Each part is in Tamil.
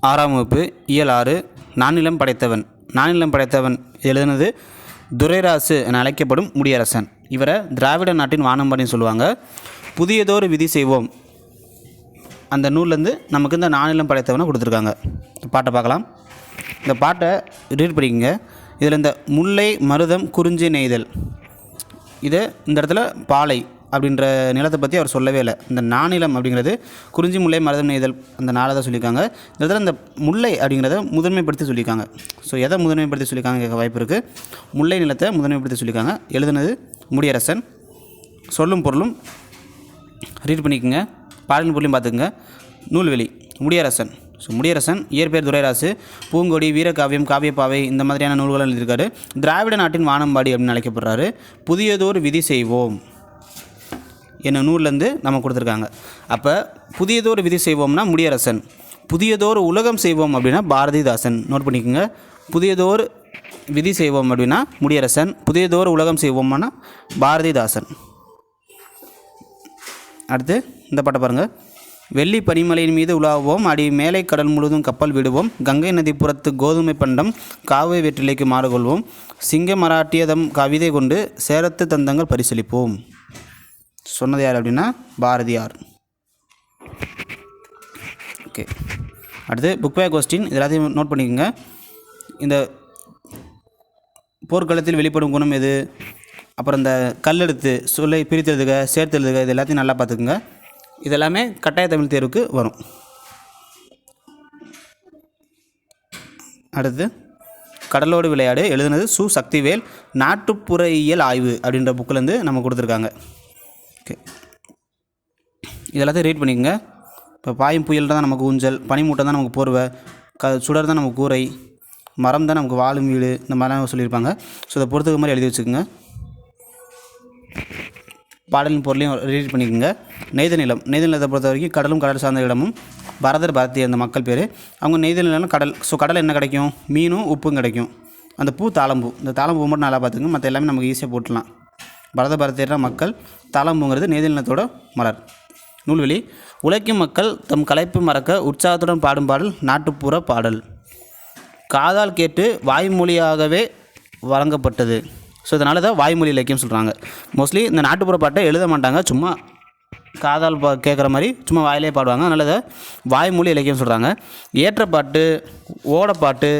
ஆறாம் வகுப்பு இயல் ஆறு நானிலம் படைத்தவன். நானிலம் படைத்தவன் எழுதுனது துரைராசு என அழைக்கப்படும் முடியரசன். இவரை திராவிட நாட்டின் வானம்பாடின்னு சொல்லுவாங்க. புதியதோரு விதி செய்வோம். அந்த நூல்லேருந்து நமக்கு இந்த நானிலம் படைத்தவனை கொடுத்துருக்காங்க. பாட்டை பார்க்கலாம். இந்த பாட்டை ரீட் பண்ணிக்கங்க. இதில் இந்த முல்லை மருதம் குறிஞ்சி நெய்தல். இது இந்த இடத்துல பாலை அப்படின்ற நிலத்தை பற்றி அவர் சொல்லவே இல்லை. இந்த நானிலம் அப்படிங்கிறது குறிஞ்சி முல்லை மருதம் நெய்தல் அந்த நாளை தான் சொல்லியிருக்காங்க. இந்த இடத்துல இந்த முல்லை அப்படிங்கிறத முதன்மைப்படுத்தி சொல்லியிருக்காங்க. ஸோ எதை முதன்மைப்படுத்தி சொல்லியிருக்காங்க கேட்க வாய்ப்பு இருக்குது முல்லை நிலத்தை முதன்மைப்படுத்தி சொல்லியிருக்காங்க. எழுதுனது முடியரசன். சொல்லும் பொருளும் ரீட் பண்ணிக்கோங்க. பாடலின் பொருளையும் பார்த்துக்குங்க. நூல்வெளி முடியரசன். ஸோ முடியரசன் இயற்பெயர் துரைராசு பூங்கொடி வீரகாவியம் காவியப்பாவை இந்த மாதிரியான நூல்களை எழுதியிருக்காரு. திராவிட நாட்டின் வானம்பாடி அப்படின்னு அழைக்கப்படுறாரு. புதியதோர் விதி செய்வோம். என்ன நூல்லேருந்து நம்ம கொடுத்துருக்காங்க. அப்போ புதியதோர் விதி செய்வோம்னா முடியரசன். புதியதோர் உலகம் செய்வோம் அப்படின்னா பாரதிதாசன். நோட் பண்ணிக்கோங்க. புதியதோர் விதி செய்வோம் அப்படின்னா முடியரசன். புதியதோர் உலகம் செய்வோம்னா பாரதிதாசன். அடுத்து இந்த பாட்டை பாருங்கள் வெள்ளி பனிமலையின் மீது உலாவோம் அடி மேலை கடல் முழுதும் கப்பல் விடுவோம். கங்கை நதி புறத்து கோதுமை பண்டம் காவை வெற்றிலைக்கு மாறுகொள்வோம். சிங்க மராட்டியதம் கவிதை கொண்டு சேரத்து தந்தங்கள் பரிசளிப்போம். சொன்னது யார் அப்படின்னா பாரதியார். ஓகே அடுத்து புக் பே கொஸ்டின் இது எல்லாத்தையும் நோட் பண்ணிக்கோங்க. இந்த போர்க்களத்தில் வெளிப்படும் குணம் எது? அப்புறம் இந்த கல்லெடுத்து சொல்லை பிரித்தெழுதுக சேர்த்தெழுதுக இது எல்லாத்தையும் நல்லா பார்த்துக்குங்க. இதெல்லாமே கட்டாய தமிழ் தேர்வுக்கு வரும். அடுத்து கடலோடு விளையாடு எழுதுனது சு சக்திவேல் நாட்டுப்புறயியல் ஆய்வு அப்படின்ற புக்கிலேருந்து நம்ம கொடுத்துருக்காங்க. ஓகே. இதெல்லாத்தையும் ரீட் பண்ணிக்கோங்க. இப்போ பாயும் புயல் தான் நமக்கு ஊஞ்சல் பனிமூட்டம் தான் நமக்கு போர்வை க சுடர் தான் நமக்கு கூரை மரம் தான் நமக்கு வாழும் வீடு இந்த மாதிரிலாம் சொல்லியிருப்பாங்க. ஸோ இதை பொறுத்துக்க மாதிரி எழுதி வச்சுக்கோங்க. பாடலின் பொருளையும் ரீட் பண்ணிக்கோங்க. நெய்தல் நிலம் நெய்தல் நிலத்தை பொறுத்த வரைக்கும் கடலும் கடல் சார்ந்த இடமும் பரதர் பரதி அந்த மக்கள் பேர். அவங்க நெய்தல் நிலம் கடல் ஸோ கடல் என்ன கிடைக்கும்? மீனும் உப்பும் கிடைக்கும். அந்த பூ தாளம்பூ இந்த தாளம்பூ மட்டும் நல்லா பார்த்துங்க மற்ற எல்லாமே நமக்கு ஈஸியாக போட்டுடலாம். பரத பரதேர மக்கள் தாளம்பூங்கிறது நெய்தல் நிலத்தோட மலர். நூல்வெளி. உழைக்கும் மக்கள் தம் களைப்பு மறக்க உற்சாகத்துடன் பாடும் பாடல் நாட்டுப்புற பாடல். காதால் கேட்டு வாய்மொழியாகவே வழங்கப்பட்டது. ஸோ இதனால தான் வாய்மொழி இலக்கியம் சொல்கிறாங்க மோஸ்ட்லி இந்த நாட்டுப்புற பாட்டை எழுத மாட்டாங்க. சும்மா காதால் பா கேட்குற மாதிரி சும்மா வாயிலே பாடுவாங்க. அதனால இதை வாய்மொழி இலக்கியம் சொல்கிறாங்க ஏற்றப்பாட்டு ஓடப்பாட்டு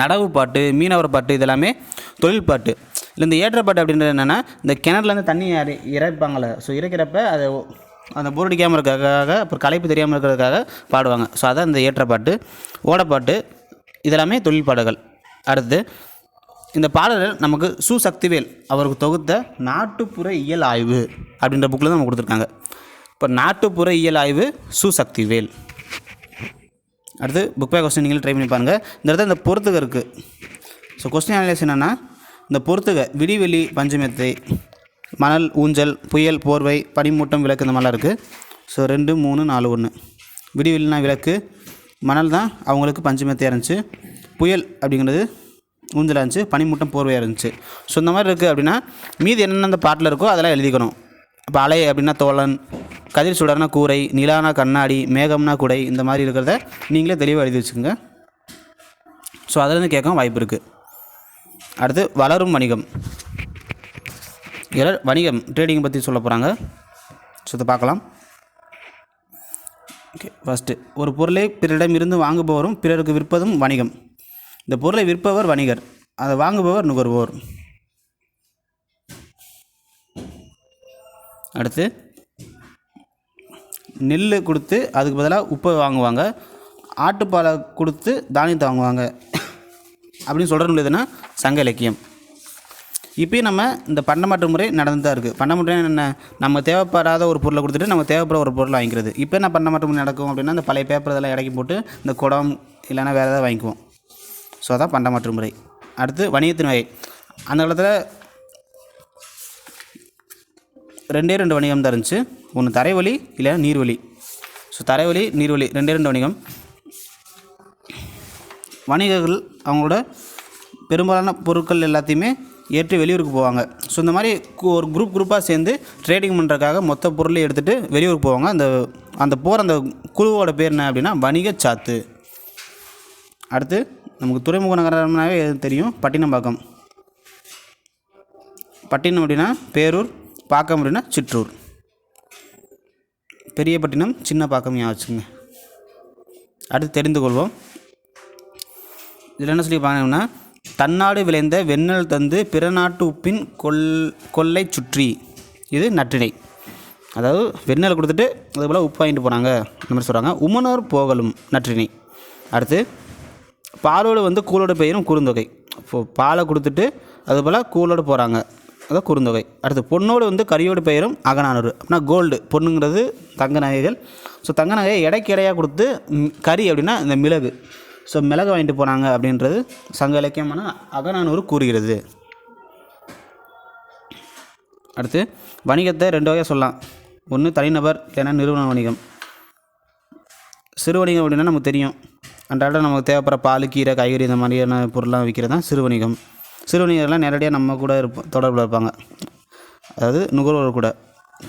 நடவு பாட்டு மீனவர் பாட்டு இதெல்லாமே தொழில் பாட்டு. இல்லை இந்த ஏற்றப்பாட்டு அப்படின்றது என்னென்னா இந்த கிணறுலேருந்து தண்ணி இறை இறைப்பாங்கள்ல ஸோ இறைக்கிறப்ப அதை அந்த போர் அடிக்காமல் இருக்கிறதுக்காக அப்புறம் களைப்பு தெரியாமல் இருக்கிறதுக்காக பாடுவாங்க. ஸோ அதான் இந்த ஏற்றப்பாட்டு ஓடப்பாட்டு இதெல்லாமே தொழில் பாடல்கள். அடுத்து இந்த பாடல்கள் நமக்கு சு சக்திவேல் அவருக்கு தொகுத்த நாட்டுப்புற இயல் ஆய்வு அப்படின்ற புக்கில் தான் நம்ம கொடுத்துருக்காங்க. இப்போ நாட்டுப்புற இயல் ஆய்வு சு சக்திவேல். அடுத்து புக் பே கொஸ்டின் நீங்களும் ட்ரை பண்ணி பாருங்கள் இந்த இடத்துல இந்த பொறுத்துக இருக்குது ஸோ கொஸ்டின் அனலைஸ் என்னென்னா இந்த பொறுத்துக. விடிவெளி பஞ்சமெத்தை மணல் ஊஞ்சல் புயல் போர்வை பனிமூட்டம் விளக்கு இந்த மாதிரிலாம் இருக்குது ஸோ ரெண்டு மூணு நாலு ஒன்று விடிவெளினா விளக்கு மணல் தான் அவங்களுக்கு பஞ்சமத்தையாக இருந்துச்சு. புயல் அப்படிங்கிறது ஊஞ்சலாக இருந்துச்சு பனிமூட்டம் போர்வையாக இருந்துச்சு. ஸோ இந்த மாதிரி இருக்குது அப்படின்னா மீதி என்னென்ன அந்த பாட்டில் இருக்கோ அதெல்லாம் எழுதிக்கணும். இப்போ அலை அப்படின்னா தோழன் கதிர் சுடர்னா கூரை நிலானா கண்ணாடி மேகம்னா குடை இந்த மாதிரி இருக்கிறத நீங்களே தெளிவாக எழுதி வச்சுக்கோங்க. ஸோ அதிலேருந்து கேட்க வாய்ப்பு இருக்குது அடுத்து வளரும் வணிகம். இதில் வணிகம் ட்ரேடிங் பற்றி சொல்ல போகிறாங்க ஸோ இதை பார்க்கலாம். ஓகே ஃபஸ்ட்டு ஒரு பொருளை பிறரிடம் இருந்து வாங்குபவரும் பிறருக்கு விற்பதும் வணிகம். இந்த பொருளை விற்பவர் வணிகர் அதை வாங்குபவர் நுகர்வோர். அடுத்து நெல் கொடுத்து அதுக்கு பதிலாக உப்பை வாங்குவாங்க. ஆட்டுப்பாலை கொடுத்து தானியத்தை வாங்குவாங்க. அப்படின்னு சொல்கிற நூல் எதுனா சங்க இலக்கியம். இப்போயும் நம்ம இந்த பண்டமாற்று முறை நடந்து தான் இருக்குது பண்டமாற்று என்ன? நம்ம தேவைப்படாத ஒரு பொருளை கொடுத்துட்டு நம்ம தேவைப்படுற ஒரு பொருளை வாங்கிக்கிறது. இப்போ என்ன பண்டமாற்று முறை நடக்கும் அப்படின்னா இந்த பழைய பேப்பர் இதெல்லாம் இறக்கி போட்டு இந்த குடம் இல்லைன்னா வேறு ஏதாவது வாங்கிக்குவோம். ஸோ அதான் பண்டமாற்று முறை. அடுத்து வணிகத்தின் வகை. அந்த காலத்தில் ரெண்டே ரெண்டு வணிகம் தான் இருந்துச்சு. ஒன்று தரைவழி இல்லை நீர்வழி ஸோ தரைவழி நீர்வழி ரெண்டே ரெண்டு வணிகம். வணிகர்கள் அவங்களோட பெரும்பாலான பொருட்கள் எல்லாத்தையுமே ஏற்றி வெளியூருக்கு போவாங்க. ஸோ இந்த மாதிரி கு- ஒரு குரூப் குரூப்பாக சேர்ந்து ட்ரேடிங் பண்ணுறதுக்காக மொத்த பொருளையும் எடுத்துகிட்டு வெளியூருக்கு போவாங்க. அந்த அந்த போகிற அந்த குழுவோட பேர் என்ன அப்படின்னா வணிக சாத்து. அடுத்து நமக்கு துறைமுக நகரம்னாவே எது தெரியும்? பட்டினம்பாக்கம். பட்டினம் அப்படின்னா பேரூர் பாக்கம் அப்படின்னா சிற்றூர். பெரிய பட்டினம் சின்ன பாக்கம் ஞாபகம் அடுத்து தெரிந்து கொள்வோம். இதில் என்ன சொல்லி பாருங்கன்னா தன்னாடு விளைந்த வெண்ணெல் தந்து பிற நாட்டு உப்பின் கொல் கொல்லை சுற்றி. இது நற்றிணை. அதாவது வெண்ணெல் கொடுத்துட்டு அது போல் உப்பு வாங்கிட்டு போனாங்க. அந்த மாதிரி சொல்கிறாங்க உமனோர் போகலும் நற்றிணை. அடுத்து பாலோடு வந்து கூலோடு பெயரும் குறுந்தொகை. இப்போ பாலை கொடுத்துட்டு அதுபோல் கூலோடு போகிறாங்க அதான் குறுந்தொகை. அடுத்து பொண்ணோடு வந்து கரியோடு பெயரும் அகநானூறு. அப்படின்னா கோல்டு பொண்ணுங்கிறது தங்க நகைகள். ஸோ தங்க நகையை இடைக்கு இடையாக கொடுத்து கறி அப்படின்னா இந்த மிளகு. ஸோ மிளகு வாங்கிட்டு போனாங்க அப்படின்றது சங்க இலக்கியமான அகநானூறு கூறுகிறது. அடுத்து வணிகத்தை ரெண்டு வகையாக சொல்லலாம். ஒன்று தனிநபர் இல்லைன்னா நிறுவன வணிகம். சிறு வணிகம் அப்படின்னா நமக்கு தெரியும். அன்றாட நமக்கு தேவைப்படுற பால் கீரை காய்கறி இந்த மாதிரியான பொருள்லாம் விற்கிறது தான் சிறு வணிகம். சிறு வணிகர்லாம் நேரடியாக நம்ம கூட இருப்போம் தொடர்பில் இருப்பாங்க. அதாவது நுகர்வோர் கூட.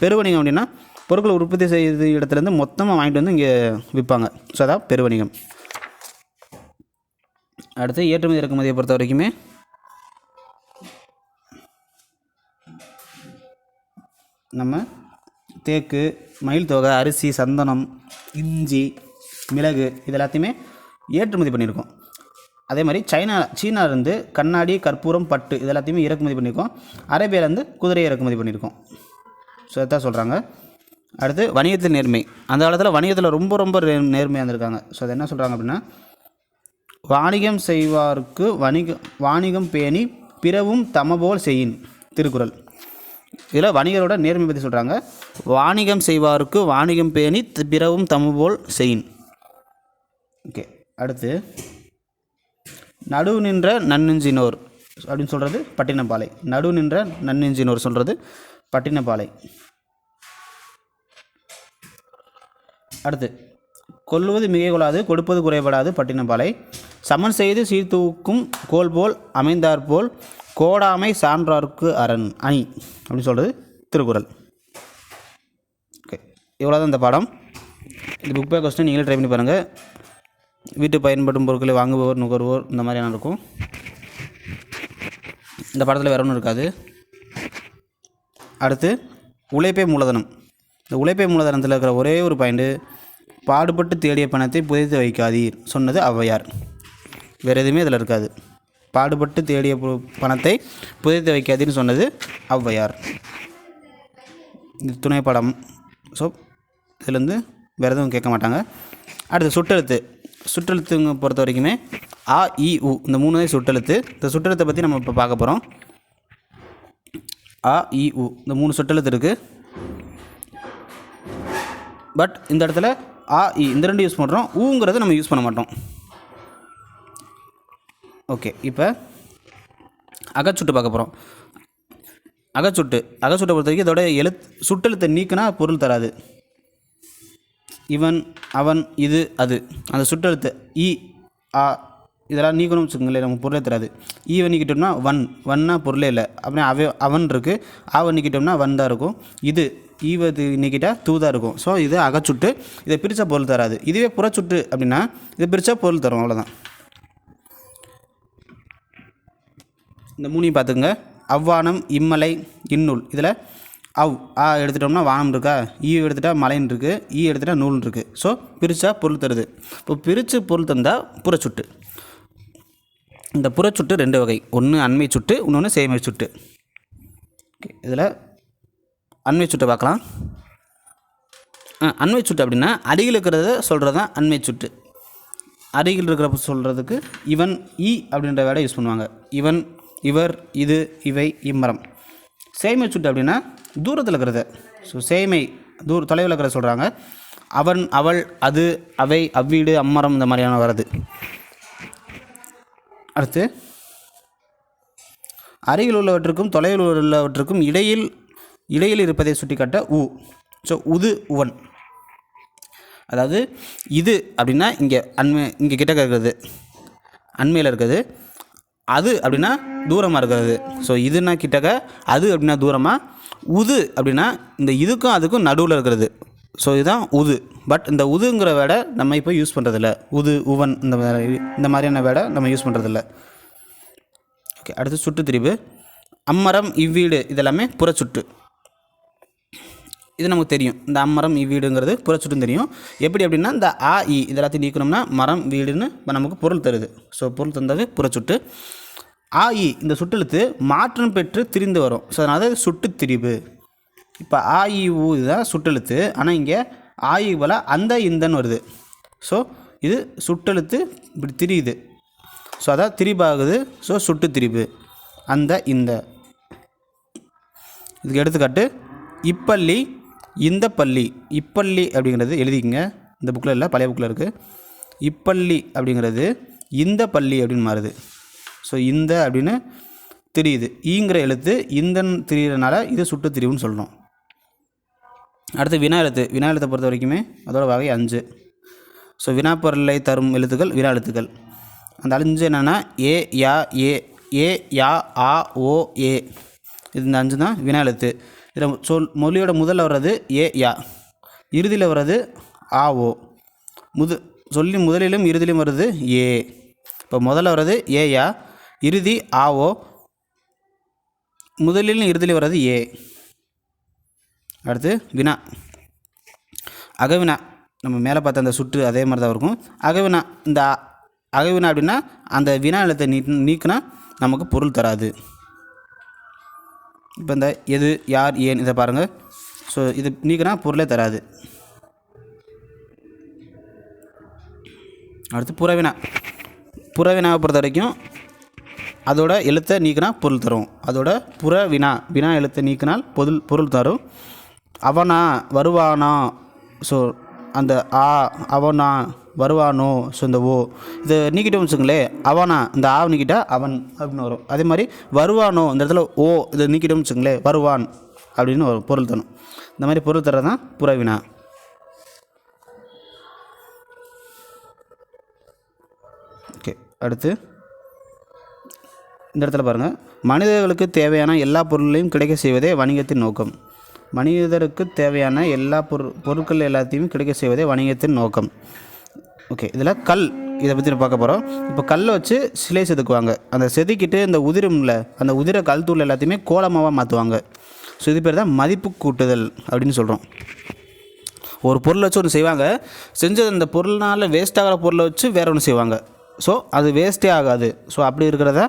பெருவணிகம் அப்படின்னா பொருட்களை உற்பத்தி செய்த இடத்துலேருந்து மொத்தமாக வாங்கிட்டு வந்து இங்கே விற்பாங்க. ஸோ அதான் பெருவணிகம் அடுத்து ஏற்றுமதி இறக்குமதியை பொறுத்த வரைக்குமே நம்ம தேக்கு மயில் தொகை அரிசி சந்தனம் இஞ்சி மிளகு இது எல்லாத்தையுமே ஏற்றுமதி பண்ணியிருக்கோம். அதே மாதிரி சைனா சீனாலேருந்து கண்ணாடி கற்பூரம் பட்டு இது எல்லாத்தையுமே இறக்குமதி பண்ணியிருக்கோம். அரேபியாவிலேருந்து குதிரையை இறக்குமதி பண்ணியிருக்கோம். ஸோ அதான் சொல்கிறாங்க அடுத்து வணிகத்தில் நேர்மை. அந்த காலத்தில் வணிகத்தில் ரொம்ப ரொம்ப நேர்மையாக இருந்திருக்காங்க. ஸோ அது என்ன சொல்கிறாங்க அப்படின்னா வாணிகம் செய்வார்க்கு வணிக வாணிகம் பேணி பிறவும் தமபோல் செய்யின் திருக்குறள். இதில் வணிகரோட நேர்மை பற்றி சொல்கிறாங்க வாணிகம் செய்வாருக்கு வாணிகம் பேணி பிறவும் தமபோல் செய்யின். ஓகே அடுத்து. நடு நின்ற நன்னெஞ்சினோர் அப்படின்னு சொல்கிறது பட்டினப்பாலை. நடு நின்ற நன்னெஞ்சினோர் சொல்கிறது பட்டினப்பாலை. அடுத்து. கொல்லுவது மிகைகொள்ளாது கொடுப்பது குறைபடாது பட்டினப்பாலை சமன் செய்து சீர்தூக்கும் கோல் போல் அமைந்தாற்போல் கோடாமை சான்றார்க்கு அரண் அணி அப்படின்னு சொல்கிறது திருக்குறள். ஓகே இவ்வளோ தான் இந்த பாடம். இந்த புக் பே கொஸ்டின் நீங்களே ட்ரை பண்ணி பாருங்கள் வீட்டு பயன்படும் பொருட்களை வாங்குபவர் நுகர்வோர் இந்த மாதிரியான இருக்கும். இந்த படத்தில் வேற ஒன்றும் இருக்காது. அடுத்து உழைப்பே மூலதனம். இந்த உழைப்பே மூலதனத்தில் இருக்கிற ஒரே ஒரு பாயிண்ட்டு பாடுபட்டு தேடிய பணத்தை புதைத்து வைக்காதீர் சொன்னது ஔவையார். வேறு எதுவுமே இதில் இருக்காது. பாடுபட்டு தேடிய பு- பணத்தை புதைத்து வைக்காதீர்னு சொன்னது ஔவையார். இது துணை படம். ஸோ இதுலேருந்து வேறு எதுவும் கேட்க மாட்டாங்க. அடுத்து சுட்டெழுத்து. சுற்றெழுத்துங்க பொறுத்த வரைக்குமே ஆ இ உ இந்த மூணு தான் சுட்டெழுத்து. இந்த சுற்றெழுத்தை பற்றி நம்ம இப்போ பார்க்க போகிறோம் ஆ இ உ இந்த மூணு சுட்டெழுத்து இருக்குது பட் இந்த இடத்துல ஆ இ இந்த ரெண்டு யூஸ் பண்ணுறோம் ஊங்கிறது நம்ம யூஸ் பண்ண மாட்டோம். ஓகே இப்போ அகச்சுட்டு பார்க்க போகிறோம் அகச்சுட்டு அகச்சுட்டை பொறுத்த வரைக்கும் இதோட எழுத் சுட்டெழுத்தை நீக்கினா பொருள் தராது. இவன் அவன் இது அது. அந்த சுட்டெழுத்து இ ஆ இதெல்லாம் நீக்கணும்னு வச்சுக்கோங்களேன் நமக்கு பொருளே தராது. ஈவன் நீக்கிட்டோம்னா ஒன் வன்னா பொருளே இல்லை. அப்படியே அவ அவன் இருக்குது ஆவன் நீக்கிட்டோம்னா வன் தான் இருக்கும். இது ஈவது நீக்கிட்டால் தூ தான் இருக்கும். ஸோ இது அகச்சுட்டு இதை பிரித்தா பொருள் தராது. இதுவே புறச்சுட்டு அப்படின்னா இதை பிரித்தா பொருள் தரும் அவ்வளோதான் இந்த மூணையும் பார்த்துங்க அவ்வானம் இம்மலை இன்னுல். இதில் அவ் ஆ எடுத்துட்டோம்னா வானம் இருக்கா? ஈ எடுத்துட்டா மலைன்னு இருக்குது ஈ எடுத்துட்டா நூல்னு இருக்குது ஸோ பிரித்தா பொருள் தருது. இப்போ பிரித்து பொருள் தந்தால் புறச்சுட்டு. இந்த புறச்சுட்டு ரெண்டு வகை. ஒன்று அண்மை சுட்டு இன்னொன்று சேமை சுட்டு. இதில் அண்மை சுட்டு பார்க்கலாம். அண்மை சுட்டு அப்படின்னா அருகில் இருக்கிறத சொல்கிறது தான் அண்மை சுட்டு. அருகில் இருக்கிறப்ப சொல்கிறதுக்கு இவன் ஈ அப்படின்ற வேலை யூஸ் பண்ணுவாங்க. இவன் இவர் இது இவை இம்மரம். சேமை சுட்டு அப்படின்னா தூரத்தில் இருக்கிறத. ஸோ சேமை தூர தொலைவில் இருக்கிறத சொல்கிறாங்க அவன் அவள் அது அவை அவ்வீடு அம்மரம் இந்த மாதிரியான வருது அடுத்து அருகில் உள்ளவற்றுக்கும் தொலைவில் உள்ளவற்றுக்கும் இடையில் இடையில் இருப்பதை சுட்டிக்காட்ட உ. ஸோ உது உவன். அதாவது இது அப்படின்னா இங்கே அண்மை இங்கே கிட்ட இருக்கிறது. அண்மையில் இருக்கிறது. அது அப்படின்னா தூரமாக இருக்கிறது. ஸோ இதுனா கிட்டக்க அது அப்படின்னா தூரமாக உது அப்படின்னா இந்த இதுக்கும் அதுக்கும் நடுவில் இருக்கிறது. ஸோ இதுதான் உது. பட் இந்த உதுங்கிற வேடை நம்ம இப்போ யூஸ் பண்ணுறதில்ல உது உவன் இந்த மாதிரி இந்த மாதிரியான வேடை நம்ம யூஸ் பண்ணுறதில்ல ஓகே அடுத்து சுட்டு திரிவு அம்மரம் இவ்வீடு இதெல்லாமே புறச்சுட்டு. இது நமக்கு தெரியும். இந்த அம்மரம் இவ்வீடுங்கிறது புறச்சுட்டும் தெரியும். எப்படி அப்படின்னா இந்த ஆ இ இது எல்லாத்தையும் நீக்கணும்னா மரம் வீடுன்னு நமக்கு பொருள் தருது. ஸோ பொருள் தந்தது புறச்சுட்டு. ஆ இ இந்த சுட்டெழுத்து மாற்றம் பெற்று திரிந்து வரும். ஸோ அதனால் சுட்டு திரிவு. இப்போ ஆ இ ஊ இதுதான் சுட்டெழுத்து. ஆனால் இங்கே ஆ போல் அந்த இந்தன்னு வருது. ஸோ இது சுட்டெழுத்து இப்படி திரியுது. ஸோ அதான் திரிபாகுது. ஸோ சுட்டு திரிவு அந்த இந்த. இதுக்கு எடுத்துக்காட்டு இப்பள்ளி இந்த பள்ளி. இப்பள்ளி அப்படிங்கிறது எழுதிக்கங்க. இந்த புக்கில் இல்லை பழைய புக்கில் இருக்குது இப்பள்ளி அப்படிங்கிறது இந்த பள்ளி அப்படின்னு மாறுது. ஸோ இந்த அப்படின்னு தெரியுது. ஈங்கிற எழுத்து இந்தன் திரியிறனால இது சுட்டு திரிவுன்னு சொல்லணும் அடுத்து வினா எழுத்து. வினா எழுத்தை பொறுத்த வரைக்குமே அதோட வகை அஞ்சு. ஸோ வினாப்பொருளை தரும் எழுத்துக்கள் வினா எழுத்துக்கள். அந்த அஞ்சு என்னென்னா ஏ யா ஏ ஏ யா ஆ ஓ ஏ. இது இந்த அஞ்சு தான் வினா எழுத்து. இதில் சொல் மொழியோட முதல்ல வர்றது ஏ யா. இறுதியில் வர்றது ஆ ஓ. முது சொல்லி முதலிலும் இறுதியிலும் வருது ஏ. இப்போ முதல்ல வர்றது ஏ யா. இறுதி ஆ ஓ. முதலிலும் இறுதியில் வர்றது ஏ. அடுத்து வினா. அகவினா. நம்ம மேலே பார்த்த அந்த சுற்று அதே மாதிரி தான் இருக்கும். அகவினா இந்த அ- அகவினா அப்படின்னா அந்த வினா எழுத்தை நீ நீக்கினா நமக்கு பொருள் தராது. இப்போ இந்த எது யார் ஏன் இதை பாருங்கள் ஸோ இது நீக்கினா பொருளே தராது. அடுத்து புறவினா. புறவினாவை பொறுத்த வரைக்கும் அதோட எழுத்தை நீக்கினா பொருள் தரும். அதோட புற வினா வினா எழுத்தை நீக்கினால் பொருள் பொருள் தரும். அவனா வருவானா? ஸோ அந்த ஆ அவனா வருவானோ? ஸோ இந்த ஓ. இது நீக்கிட்டோம் வச்சுங்களேன் அவனா இந்த ஆ நீக்கிட்டா அவன் அப்படின்னு வரும். அதே மாதிரி வருவானோ இந்த இடத்துல ஓ இதை நீக்கிட்டோம் வச்சுங்களேன் வருவான் அப்படின்னு வரும் பொருள் தரும். இந்த மாதிரி பொருள் தர்றது தான் புறவினா. ஓகே அடுத்து. இந்த இடத்துல பாருங்கள் மனிதர்களுக்கு தேவையான எல்லா பொருளையும் கிடைக்க செய்வதே வணிகத்தின் நோக்கம். மனிதருக்கு தேவையான எல்லா பொரு பொருட்கள் எல்லாத்தையும் கிடைக்க செய்வதே வணிகத்தின் நோக்கம். ஓகே இதில் கல் இதை பற்றி நம்ம பார்க்க போகிறோம் இப்போ கல்லை வச்சு சிலை செதுக்குவாங்க. அந்த செதுக்கிட்டு இந்த உதிரும்ல அந்த உதிர கல் தூள் எல்லாத்தையுமே கோலமாவாக மாற்றுவாங்க ஸோ இது பேர் தான் மதிப்பு கூட்டுதல் அப்படின்னு சொல்கிறோம் ஒரு பொருளை வச்சு ஒன்று செய்வாங்க. செஞ்சது அந்த பொருள்னால் வேஸ்ட் ஆகிற பொருளை வச்சு வேறு ஒன்று செய்வாங்க. ஸோ அது வேஸ்ட்டே ஆகாது. ஸோ அப்படி இருக்கிறத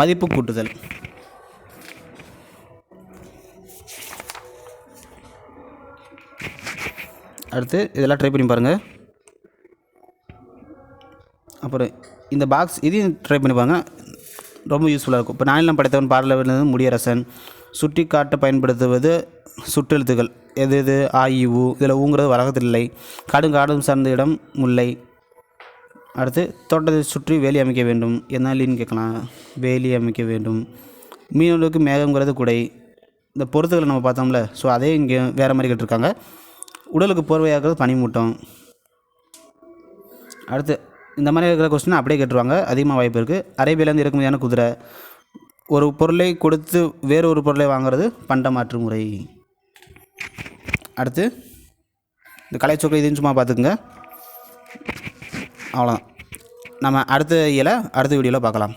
மதிப்பு கூட்டுதல். அடுத்து இதெல்லாம் ட்ரை பண்ணி பாருங்கள் அப்புறம் இந்த பாக்ஸ் இதையும் ட்ரை பண்ணி பாருங்கள் ரொம்ப யூஸ்ஃபுல்லாக இருக்கும். இப்போ நானிலம் படைத்தவன் பாடல விழுந்தது முடியரசன். சுட்டி காட்ட பயன்படுத்துவது சுற்றெழுத்துக்கள் எது எது ஆ உ. இதில் ஊங்கிறது வழக்கத்தில் இல்லை. காடும் காடும் சார்ந்த இடம் முல்லை. அடுத்து தோட்டத்தை சுற்றி வேலி அமைக்க வேண்டும். என்ன கேட்கலாம். வேலி அமைக்க வேண்டும். மீனவர்களுக்கு மேகங்கிறது குடை. இந்த பொருத்துகளை நம்ம பார்த்தோம்ல. ஸோ அதே இங்கே வேறு மாதிரி கேட்டிருக்காங்க. உடலுக்கு போர்வையாகிறது பனிமூட்டம். அடுத்து இந்த மாதிரி இருக்கிற கொஸ்டின் அப்படியே கேட்டுருவாங்க. அதிகமாக வாய்ப்பு இருக்குது அரேபியிலேருந்து இறக்குமதியான குதிரை. ஒரு பொருளை கொடுத்து வேறு ஒரு பொருளை வாங்குறது பண்ட மாற்று முறை. அடுத்து இந்த கலைச்சொக்கை இதையும் சும்மா பார்த்துக்குங்க. அவ்வளோதான் நம்ம அடுத்த இயலை அடுத்த வீடியோவில் பார்க்கலாம்.